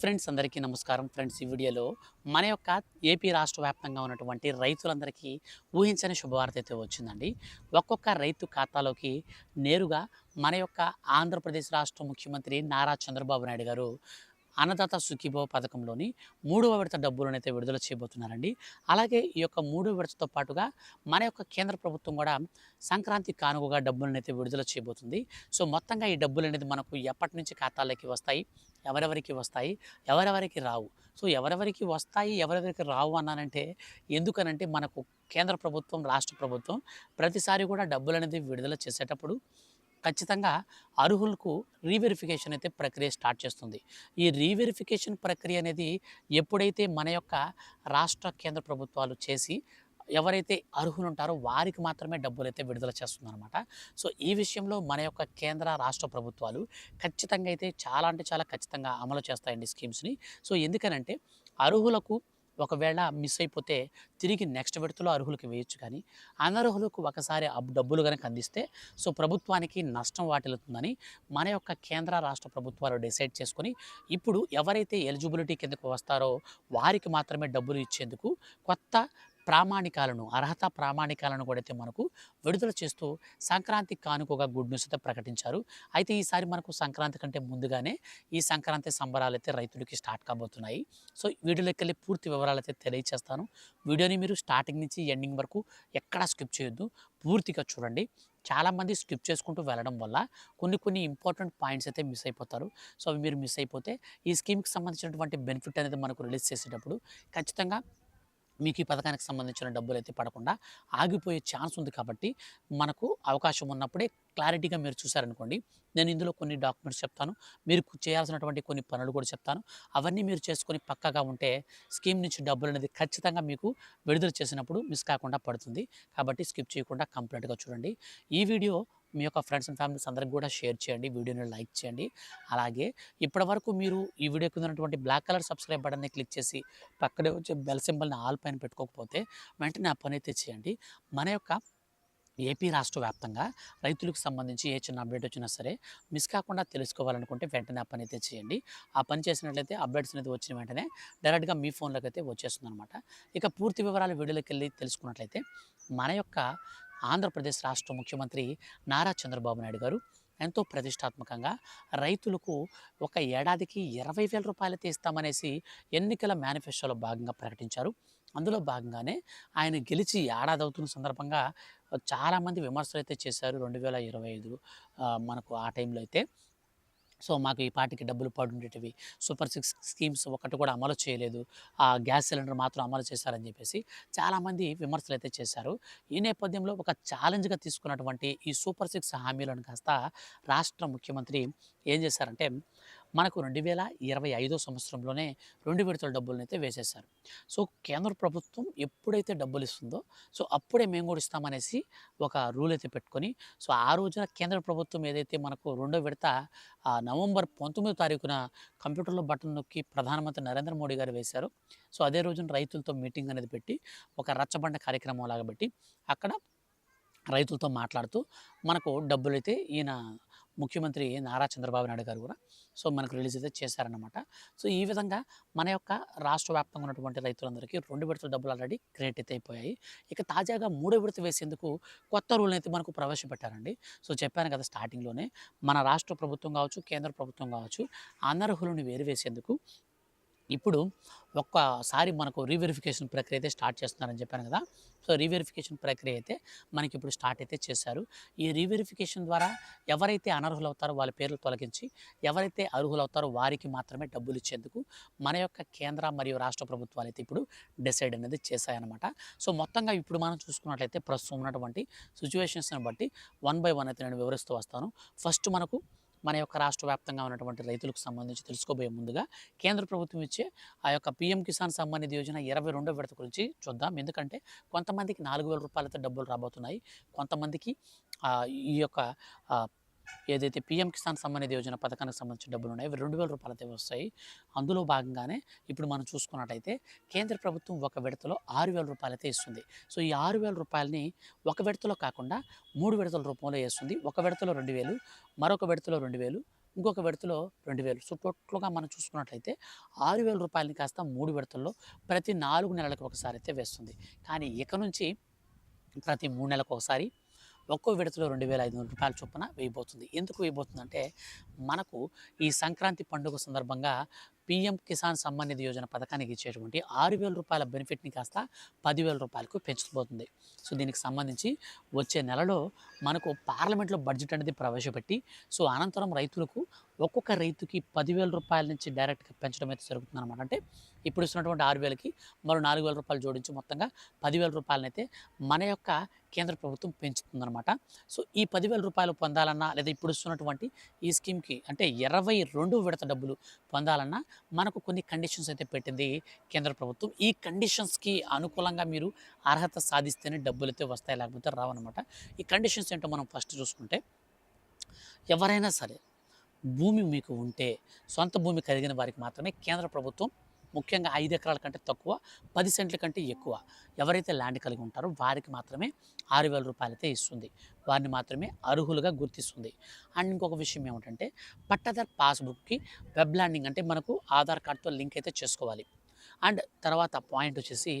Friends అందరికీ నమస్కారం. Friends ఈ వీడియోలో మన యొక్క ఏపీ రాష్ట్ర వ్యాప్తంగా ఉన్నటువంటి రైతులందరికీ ఊహించని శుభవార్త అయితే వచ్చిందండి. ఒక్కొక్క రైతు ఖాతాలోకి నేరుగా మన యొక్క ఆంధ్రప్రదేశ్ రాష్ట్ర ముఖ్యమంత్రి నారా చంద్రబాబు నాయుడు గారు అన్నదాత సుఖీభవ పథకంలోని మూడవ విడత డబ్బులను అయితే విడుదల చేయబోతున్నారండి. అలాగే ఈ యొక్క మూడవ విడతతో పాటుగా మన యొక్క కేంద్ర ప్రభుత్వం కూడా సంక్రాంతి కానుకగా డబ్బులను అయితే విడుదల చేయబోతుంది. సో మొత్తంగా ఈ డబ్బులు అనేది మనకు ఎప్పటి నుంచి ఖాతాలోకి వస్తాయి? ఎవరెవరికి వస్తాయి? ఎవరెవరికి రావు? సో ఎవరెవరికి వస్తాయి? ఎవరెవరికి రావు అన్నానంటే ఎందుకనంటే మనకు కేంద్ర ప్రభుత్వం రాష్ట్ర ప్రభుత్వం ప్రతిసారి కూడా డబ్బులు అనేది విడుదల చేసేటప్పుడు ఖచ్చితంగా అర్హులకు రీవెరిఫికేషన్ అయితే ప్రక్రియ స్టార్ట్ చేస్తుంది. ఈ రీవెరిఫికేషన్ ప్రక్రియ అనేది ఎప్పుడైతే మన యొక్క రాష్ట్ర కేంద్ర ప్రభుత్వాలు చేసి ఎవరైతే అర్హులు ఉంటారో వారికి మాత్రమే డబ్బులు అయితే విడుదల చేస్తుందన్నమాట. సో ఈ విషయంలో మన యొక్క కేంద్ర రాష్ట్ర ప్రభుత్వాలు ఖచ్చితంగా అయితే చాలా అంటే చాలా ఖచ్చితంగా అమలు చేస్తాయండి స్కీమ్స్ని. సో ఎందుకనంటే అర్హులకు ఒకవేళ మిస్ అయిపోతే తిరిగి నెక్స్ట్ విడతలో అర్హులకు వేయొచ్చు కానీ అనర్హులకు ఒకసారి అబ్ డబ్బులు కనుక అందిస్తే సో ప్రభుత్వానికి నష్టం వాటిల్లుతుందని మన యొక్క కేంద్ర రాష్ట్ర ప్రభుత్వాలు డిసైడ్ చేసుకొని ఇప్పుడు ఎవరైతే ఎలిజిబిలిటీ కిందకు వస్తారో వారికి మాత్రమే డబ్బులు ఇచ్చేందుకు కొత్త ప్రామాణికాలను అర్హత ప్రామాణికాలను కూడా అయితే మనకు విడుదల చేస్తూ సంక్రాంతి కానుకగా గుడ్ న్యూస్ అయితే ప్రకటించారు. అయితే ఈసారి మనకు సంక్రాంతి కంటే ముందుగానే ఈ సంక్రాంతి సంబరాలు అయితే రైతులకి స్టార్ట్ కాబోతున్నాయి. సో వీడియోలోకి వెళ్ళి పూర్తి వివరాలు అయితే తెలియచేస్తాను. వీడియోని మీరు స్టార్టింగ్ నుంచి ఎండింగ్ వరకు ఎక్కడా స్కిప్ చేయొద్దు. పూర్తిగా చూడండి. చాలామంది స్కిప్ చేసుకుంటూ వెళ్ళడం వల్ల కొన్ని కొన్ని ఇంపార్టెంట్ పాయింట్స్ అయితే మిస్ అయిపోతారు. సో అవి మీరు మిస్ అయిపోతే ఈ స్కీమ్కి సంబంధించినటువంటి బెనిఫిట్ అనేది మనకు రిలీజ్ చేసేటప్పుడు ఖచ్చితంగా మీకు ఈ పథకానికి సంబంధించిన డబ్బులు అయితే పడకుండా ఆగిపోయే ఛాన్స్ ఉంది కాబట్టి మనకు అవకాశం ఉన్నప్పుడే క్లారిటీగా మీరు చూసారనుకోండి నేను ఇందులో కొన్ని డాక్యుమెంట్స్ చెప్తాను. మీరు చేయాల్సినటువంటి కొన్ని పనులు కూడా చెప్తాను. అవన్నీ మీరు చేసుకొని పక్కగా ఉంటే స్కీమ్ నుంచి డబ్బులు అనేది ఖచ్చితంగా మీకు విడుదల చేసినప్పుడు మిస్ కాకుండా పడుతుంది. కాబట్టి స్కిప్ చేయకుండా కంప్లీట్గా చూడండి. ఈ వీడియో మీ యొక్క ఫ్రెండ్స్ అండ్ ఫ్యామిలీస్ అందరికి కూడా షేర్ చేయండి వీడియోని లైక్ చేయండి. అలాగే ఇప్పటివరకు మీరు ఈ వీడియో కింద ఉన్నటువంటి బ్లాక్ కలర్ సబ్స్క్రైబ్ బటన్ని క్లిక్ చేసి పక్కనే వచ్చే బెల్ సింబల్ని ఆల్ పైన పెట్టుకోకపోతే వెంటనే ఆ పని అయితే చేయండి. మన యొక్క ఏపీ రాష్ట్ర వ్యాప్తంగా రైతులకు సంబంధించి ఏ చిన్న అప్డేట్ వచ్చినా సరే మిస్ కాకుండా తెలుసుకోవాలనుకుంటే వెంటనే ఆ పని అయితే చేయండి. ఆ పని చేసినట్లయితే అప్డేట్స్ అనేది వచ్చిన వెంటనే డైరెక్ట్గా మీ ఫోన్లోకి అయితే వచ్చేస్తుంది అనమాట ఇక పూర్తి వివరాలు వీడియోలోకి వెళ్ళి తెలుసుకున్నట్లయితే మన యొక్క ఆంధ్రప్రదేశ్ రాష్ట్ర ముఖ్యమంత్రి నారా చంద్రబాబు నాయుడు గారు ఎంతో ప్రతిష్టాత్మకంగా రైతులకు ఒక ఏడాదికి ఇరవై వేల రూపాయలైతే ఇస్తామనేసి ఎన్నికల మేనిఫెస్టోలో భాగంగా ప్రకటించారు. అందులో భాగంగానే ఆయన గెలిచి ఏడాది అవుతున్న సందర్భంగా చాలామంది విమర్శలు అయితే చేశారు. రెండు వేల ఇరవై ఐదు మనకు ఆ టైంలో అయితే సో మాకు ఈ పాటికి డబ్బులు పడుండేటివి. సూపర్ సిక్స్ స్కీమ్స్ ఒకటి కూడా అమలు చేయలేదు. ఆ గ్యాస్ సిలిండర్ మాత్రం అమలు చేశారని చెప్పేసి చాలామంది విమర్శలు అయితే చేశారు. ఈ నేపథ్యంలో ఒక ఛాలెంజ్గా తీసుకున్నటువంటి ఈ సూపర్ సిక్స్ హామీలను కాస్త రాష్ట్ర ముఖ్యమంత్రి ఏం చేశారంటే మనకు రెండు వేల ఇరవై ఐదో సంవత్సరంలోనే రెండు విడతల డబ్బులను అయితే వేసేశారు. సో కేంద్ర ప్రభుత్వం ఎప్పుడైతే డబ్బులు ఇస్తుందో సో అప్పుడే మేము కూడా ఇస్తామనేసి ఒక రూల్ అయితే పెట్టుకొని సో ఆ రోజున కేంద్ర ప్రభుత్వం ఏదైతే మనకు రెండో విడత నవంబర్ పంతొమ్మిదో తారీఖున కంప్యూటర్లో బటన్ నొక్కి ప్రధానమంత్రి నరేంద్ర మోడీ గారు వేశారు. సో అదే రోజున రైతులతో మీటింగ్ అనేది పెట్టి ఒక రచ్చబండ కార్యక్రమం లాగా పెట్టి అక్కడ రైతులతో మాట్లాడుతూ మనకు డబ్బులైతే ఈయన ముఖ్యమంత్రి నారా చంద్రబాబు నాయుడు గారు కూడా. సో మనకు రిలీజ్ అయితే చేశారనమాట సో ఈ విధంగా మన యొక్క రాష్ట్ర వ్యాప్తంగా ఉన్నటువంటి రైతులందరికీ రెండు విడతల డబ్బులు ఆల్రెడీ క్రియేట్ అయితే అయిపోయాయి. ఇక తాజాగా మూడో విడత వేసేందుకు కొత్త రూల్ని అయితే మనకు ప్రవేశపెట్టారండి. సో చెప్పాను కదా స్టార్టింగ్లోనే మన రాష్ట్ర ప్రభుత్వం కావచ్చు కేంద్ర ప్రభుత్వం కావచ్చు అనర్హులను వేరువేసేందుకు ఇప్పుడు ఒక్కసారి మనకు రీవెరిఫికేషన్ ప్రక్రియ అయితే స్టార్ట్ చేస్తున్నారని చెప్పాను కదా. సో రీవెరిఫికేషన్ ప్రక్రియ అయితే మనకి ఇప్పుడు స్టార్ట్ అయితే చేశారు. ఈ రీవెరిఫికేషన్ ద్వారా ఎవరైతే అనర్హులు అవుతారో వాళ్ళ పేర్లు తొలగించి ఎవరైతే అర్హులు అవుతారో వారికి మాత్రమే డబ్బులు ఇచ్చేందుకు మన యొక్క కేంద్ర మరియు రాష్ట్ర ప్రభుత్వాలు అయితే ఇప్పుడు డిసైడ్ అనేది చేశాయన్నమాట. సో మొత్తంగా ఇప్పుడు మనం చూసుకున్నట్లయితే ప్రస్తుతం ఉన్నటువంటి సిచ్యువేషన్స్ని బట్టి వన్ బై వన్ అయితే నేను వివరిస్తూ వస్తాను. ఫస్ట్ మనకు మన యొక్క రాష్ట్ర వ్యాప్తంగా ఉన్నటువంటి రైతులకు సంబంధించి తెలుసుకోబోయే ముందుగా కేంద్ర ప్రభుత్వం ఇచ్చే ఆ యొక్క పిఎం కిసాన్ సమ్మాన్ యోజన ఇరవై రెండో విడత గురించి చూద్దాం. ఎందుకంటే కొంతమందికి నాలుగు వేల రూపాయలతో డబ్బులు రాబోతున్నాయి. కొంతమందికి ఈ యొక్క ఏదైతే పిఎం కిసాన్ సమ్మాన్ నిధి యోజన పథకానికి సంబంధించిన డబ్బులు ఉన్నాయో అవి రెండు వేల రూపాయలతో వస్తాయి. అందులో భాగంగానే ఇప్పుడు మనం చూసుకున్నట్టయితే కేంద్ర ప్రభుత్వం ఒక విడతలో ఆరు వేల రూపాయలైతే ఇస్తుంది. సో ఈ ఆరు వేల రూపాయలని ఒక విడతలో కాకుండా మూడు విడతల రూపంలో వేస్తుంది. ఒక విడతలో రెండు వేలు మరొక విడతలో రెండు వేలు ఇంకొక విడతలో రెండు వేలు. సో టోటల్గా మనం చూసుకున్నట్లయితే ఆరు వేల రూపాయలని కాస్త మూడు విడతల్లో ప్రతి నాలుగు నెలలకు ఒకసారి అయితే వేస్తుంది. కానీ ఇక నుంచి ప్రతి మూడు నెలలకు ఒకసారి ఒక్కో విడతలో రెండు వేల ఐదు వందల రూపాయల చొప్పున వేయబోతుంది. ఎందుకు వేయబోతుందంటే మనకు ఈ సంక్రాంతి పండుగ సందర్భంగా పిఎం కిసాన్ సమ్మాన్ నిధి యోజన పథకానికి ఇచ్చేటువంటి ఆరు వేల రూపాయల బెనిఫిట్ని కాస్త పదివేల రూపాయలకు పెంచుతుపోతుంది సో దీనికి సంబంధించి వచ్చే నెలలో మనకు పార్లమెంట్లో బడ్జెట్ అనేది ప్రవేశపెట్టి సో అనంతరం రైతులకు ఒక్కొక్క రైతుకి పదివేల రూపాయల నుంచి డైరెక్ట్గా పెంచడం అయితే జరుగుతుంది అనమాట అంటే ఇప్పుడు ఇస్తున్నటువంటి ఆరు వేలకి మరో నాలుగు వేల రూపాయలు జోడించి మొత్తంగా పదివేల రూపాయలనైతే మన యొక్క కేంద్ర ప్రభుత్వం పెంచుతుందన్నమాట. సో ఈ పదివేల రూపాయలు పొందాలన్నా లేదా ఇప్పుడు ఇస్తున్నటువంటి ఈ స్కీమ్కి అంటే ఇరవై రెండు విడత డబ్బులు పొందాలన్నా మనకు కొన్ని కండిషన్స్ అయితే పెట్టింది కేంద్ర ప్రభుత్వం. ఈ కండిషన్స్కి అనుకూలంగా మీరు అర్హత సాధిస్తేనే డబ్బులు అయితే వస్తాయి లేకపోతే రావన్నమాట. ఈ కండిషన్స్ ఏంటో మనం ఫస్ట్ చూసుకుంటే ఎవరైనా సరే భూమి మీకు ఉంటే సొంత భూమి కలిగిన వారికి మాత్రమే కేంద్ర ప్రభుత్వం ముఖ్యంగా ఐదు ఎకరాల కంటే తక్కువ పది సెంట్ల కంటే ఎక్కువ ఎవరైతే ల్యాండ్ కలిగి ఉంటారో వారికి మాత్రమే ఆరు వేల రూపాయలైతే ఇస్తుంది. వారిని మాత్రమే అర్హులుగా గుర్తిస్తుంది. అండ్ ఇంకొక విషయం ఏమిటంటే పట్టాదార్ పాస్బుక్కి వెబ్ ల్యాండింగ్ అంటే మనకు ఆధార్ కార్డ్తో లింక్ అయితే చేసుకోవాలి. అండ్ తర్వాత పాయింట్ వచ్చేసి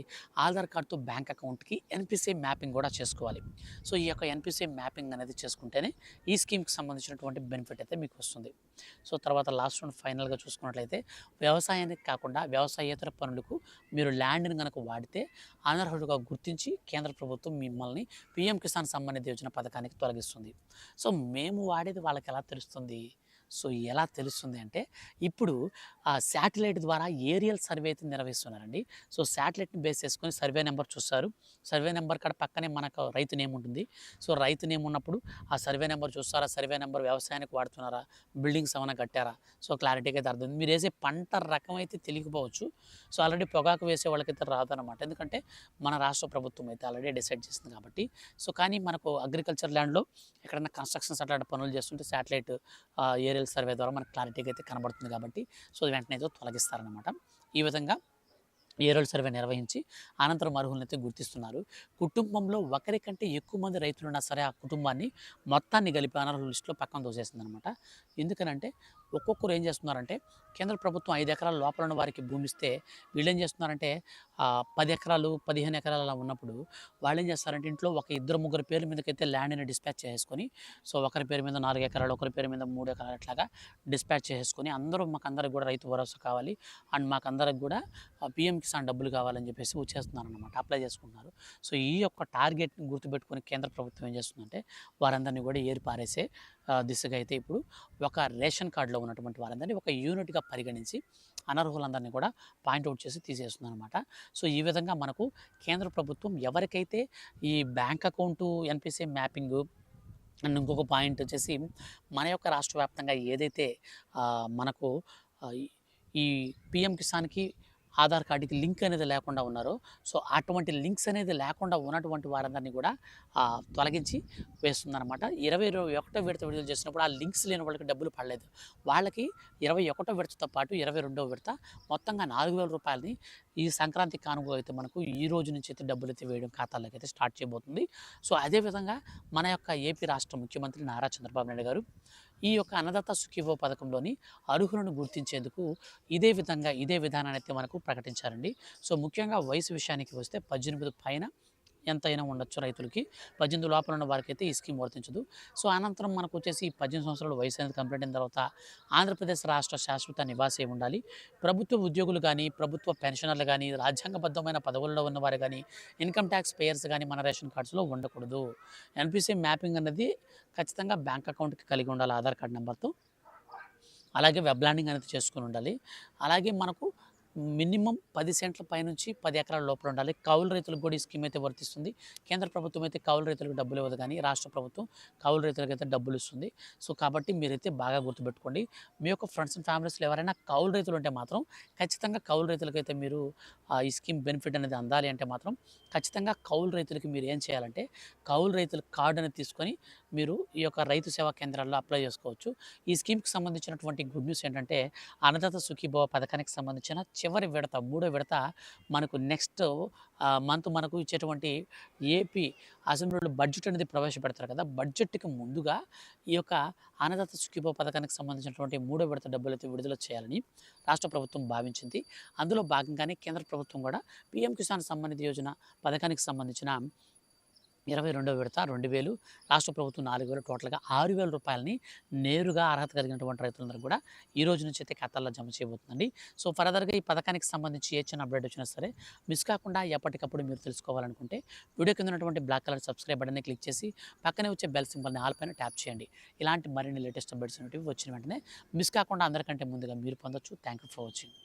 ఆధార్ కార్డ్తో బ్యాంక్ అకౌంట్కి ఎన్పిసిఐ మ్యాపింగ్ కూడా చేసుకోవాలి. సో ఈ యొక్క ఎన్పిసిఐ మ్యాపింగ్ అనేది చేసుకుంటేనే ఈ స్కీమ్కి సంబంధించినటువంటి బెనిఫిట్ అయితే మీకు వస్తుంది. సో తర్వాత లాస్ట్ వన్ ఫైనల్గా చూసుకున్నట్లయితే వ్యవసాయానికి కాకుండా వ్యవసాయేతర పనులకు మీరు ల్యాండ్ని కనుక వాడితే అనర్హుడుగా గుర్తించి కేంద్ర ప్రభుత్వం మిమ్మల్ని పిఎం కిసాన్ సంబంధిత యోజన పథకానికి తొలగిస్తుంది. సో మేము వాడేది వాళ్ళకి ఎలా తెలుస్తుంది? సో ఎలా తెలుస్తుంది అంటే ఇప్పుడు ఆ శాటిలైట్ ద్వారా ఏరియల్ సర్వే అయితే నిర్వహిస్తున్నారండి. సో శాటిలైట్ని బేస్ చేసుకొని సర్వే నెంబర్ చూస్తారు. సర్వే నెంబర్ కాడ పక్కనే మనకు రైతు నేమ్ ఉంటుంది. సో రైతు నేమ్ ఉన్నప్పుడు ఆ సర్వే నెంబర్ చూస్తారా? సర్వే నెంబర్ వ్యవసాయానికి వాడుతున్నారా? బిల్డింగ్స్ ఏమైనా కట్టారా? సో క్లారిటీగా అయితే అర్థం మీరు వేసే పంట రకం అయితే తెలియకపోవచ్చు. సో ఆల్రెడీ పొగాకు వేసే వాళ్ళకైతే రాదనమాట ఎందుకంటే మన రాష్ట్ర ప్రభుత్వం అయితే ఆల్రెడీ డిసైడ్ చేసింది కాబట్టి. సో కానీ మనకు అగ్రికల్చర్ ల్యాండ్లో ఎక్కడైనా కన్స్ట్రక్షన్స్ అట్లాంటి పనులు చేస్తుంటే శాటిలైట్ ఏరియల్ సర్వే ద్వారా మనకు క్లారిటీగా అయితే కనబడుతుంది కాబట్టి సో వెంటనే అయితే తొలగిస్తారనమాట ఈ విధంగా ఏరోల్ సర్వే నిర్వహించి అనంతరం అర్హులనైతే గుర్తిస్తున్నారు. కుటుంబంలో ఒకరికంటే ఎక్కువ మంది రైతులు ఉన్నా సరే ఆ కుటుంబాన్ని మొత్తాన్ని కలిపి అనర్హుల లిస్టులో పక్కన దోసేస్తుంది అనమాట ఎందుకనంటే ఒక్కొక్కరు ఏం చేస్తున్నారంటే కేంద్ర ప్రభుత్వం ఐదు ఎకరాల లోపల ఉన్న వారికి భూమి ఇస్తే వీళ్ళు ఏం చేస్తున్నారంటే పది ఎకరాలు పదిహేను ఎకరాలు అలా ఉన్నప్పుడు వాళ్ళు ఏం చేస్తారంటే ఇంట్లో ఒక ఇద్దరు ముగ్గురు పేర్ల మీదకైతే ల్యాండ్ని డిస్పాచ్ చేసుకొని సో ఒకరి పేరు మీద నాలుగు ఎకరాలు ఒకరి పేరు మీద మూడు ఎకరాలు అట్లాగా డిస్పాచ్ చేసుకొని అందరూ మాకు అందరికి కూడా రైతు భరోసా కావాలి. అండ్ మాకు అందరికి కూడా పిఎం కిసాన్ డబ్బులు కావాలని చెప్పేసి వచ్చేస్తున్నారు అనమాట అప్లై చేసుకుంటున్నారు. సో ఈ యొక్క టార్గెట్ని గుర్తుపెట్టుకుని కేంద్ర ప్రభుత్వం ఏం చేస్తుందంటే వారందరినీ కూడా ఏరిపారేసే దిశగా అయితే ఇప్పుడు ఒక రేషన్ కార్డులో ఉన్నటువంటి వారందరినీ ఒక యూనిట్గా పరిగణించి అనర్హులందరినీ కూడా పాయింట్అవుట్ చేసి తీసేస్తుంది అనమాట సో ఈ విధంగా మనకు కేంద్ర ప్రభుత్వం ఎవరికైతే ఈ bank account NPCI mapping and ఇంకొక పాయింట్ వచ్చేసి మన యొక్క రాష్ట్ర వ్యాప్తంగా ఏదైతే మనకు ఈ- ఈ పిఎం కిసాన్కి ఆధార్ కార్డుకి లింక్ అనేది లేకుండా ఉన్నారు. సో అటువంటి లింక్స్ అనేది లేకుండా ఉన్నటువంటి వారందరినీ కూడా తొలగించి వేస్తుందన్నమాట. ఇరవై ఒకటో విడత విడుదల చేసినప్పుడు ఆ లింక్స్ లేని వాళ్ళకి డబ్బులు పడలేదు. వాళ్ళకి ఇరవై ఒకటో విడతతో పాటు ఇరవై రెండో విడత మొత్తంగా నాలుగు వేల రూపాయలని ఈ సంక్రాంతి కానుక అయితే మనకు ఈ రోజు నుంచి అయితే డబ్బులు అయితే వేయడం ఖాతాల్లోకి అయితే స్టార్ట్ చేయబోతుంది. సో అదేవిధంగా మన యొక్క ఏపీ రాష్ట్ర ముఖ్యమంత్రి నారా చంద్రబాబు నాయుడు గారు ఈ యొక్క అన్నదాత సుఖీవో పథకంలోని అర్హులను గుర్తించేందుకు ఇదే విధంగా ఇదే విధానాన్ని అయితే మనకు ప్రకటించారండి. సో ముఖ్యంగా వయసు విషయానికి వస్తే పద్దెనిమిది పైన ఎంతైనా ఉండొచ్చు రైతులకి. పద్దెనిమిది లోపల ఉన్న వారికి అయితే ఈ స్కీమ్ వర్తించదు. సో అనంతరం మనకు వచ్చేసి పద్దెనిమిది సంవత్సరాలు వయసు అనేది కంప్లీట్ అయిన తర్వాత ఆంధ్రప్రదేశ్ రాష్ట్ర శాశ్వత నివాసి ఉండాలి. ప్రభుత్వ ఉద్యోగులు కానీ ప్రభుత్వ పెన్షనర్లు కానీ రాజ్యాంగబద్ధమైన పదవుల్లో ఉన్నవారు కానీ ఇన్కమ్ ట్యాక్స్ పేయర్స్ కానీ మన రేషన్ కార్డ్స్లో ఉండకూడదు. ఎన్పిసి మ్యాపింగ్ అనేది ఖచ్చితంగా బ్యాంక్ అకౌంట్కి కలిగి ఉండాలి ఆధార్ కార్డ్ నెంబర్తో. అలాగే వెబ్ ల్యాండింగ్ అనేది చేసుకుని ఉండాలి. అలాగే మనకు మినిమం పది సెంట్ల పైనుంచి పది ఎకరాల లోపల ఉండాలి. కౌలు రైతులకు కూడా ఈ స్కీమ్ అయితే వర్తిస్తుంది. కేంద్ర ప్రభుత్వం అయితే కౌలు రైతులకు డబ్బులు ఇవ్వదు కానీ రాష్ట్ర ప్రభుత్వం కౌలు రైతులకు అయితే డబ్బులు ఇస్తుంది. సో కాబట్టి మీరైతే బాగా గుర్తుపెట్టుకోండి. మీ యొక్క ఫ్రెండ్స్ అండ్ ఫ్యామిలీస్లో ఎవరైనా కౌలు రైతులు ఉంటే మాత్రం ఖచ్చితంగా కౌలు రైతులకు అయితే మీరు ఆ, ఈ స్కీమ్ బెనిఫిట్ అనేది అందాలి అంటే మాత్రం ఖచ్చితంగా కౌలు రైతులకి మీరు ఏం చేయాలంటే కౌలు రైతుల కార్డు అనేది తీసుకొని మీరు ఈ యొక్క రైతు సేవా కేంద్రాల్లో అప్లై చేసుకోవచ్చు. ఈ స్కీమ్కి సంబంధించినటువంటి గుడ్ న్యూస్ ఏంటంటే అన్నదాత సుఖీభవ పథకానికి సంబంధించిన చివరి విడత మూడో విడత మనకు నెక్స్ట్ మంత్ మనకు ఇచ్చేటువంటి ఏపీ అసెంబ్లీలో బడ్జెట్ అనేది ప్రవేశపెడతారు కదా. బడ్జెట్కి ముందుగా ఈ యొక్క అన్నదాత సుఖీభవ పథకానికి సంబంధించినటువంటి మూడో విడత డబ్బులైతే విడుదల చేయాలని రాష్ట్ర ప్రభుత్వం భావించింది. అందులో భాగంగానే కేంద్ర ప్రభుత్వం కూడా పీఎం కిసాన్ సంబంధిత యోజన పథకానికి సంబంధించిన ఇరవై రెండో విడత రెండు వేలు రాష్ట్ర ప్రభుత్వం నాలుగు వేలు టోటల్గా ఆరు వేల రూపాయలని నేరుగా అర్హత కలిగినటువంటి రైతులందరూ కూడా ఈ రోజు నుంచి అయితే ఖాతాల్లో జమ చేయబోతుందండి సో ఫర్దర్గా ఈ పథకానికి సంబంధించి ఏ చిన్న అప్డేట్ వచ్చినా సరే మిస్ కాకుండా ఎప్పటికప్పుడు మీరు తెలుసుకోవాలనుకుంటే వీడియో కింద ఉన్నటువంటి బ్లాక్ కలర్ సబ్స్క్రైబ్ బటన్ని క్లిక్ చేసి పక్కనే వచ్చే బెల్ సింబల్ని ఆల్ పైన ట్యాప్ చేయండి. ఇలాంటి మరిన్ని లేటెస్ట్ అప్డేట్స్ అనేవి వచ్చిన వెంటనే మిస్ కాకుండా అందరికంటే ముందుగా మీరు పొందొచ్చు. Thank you for watching.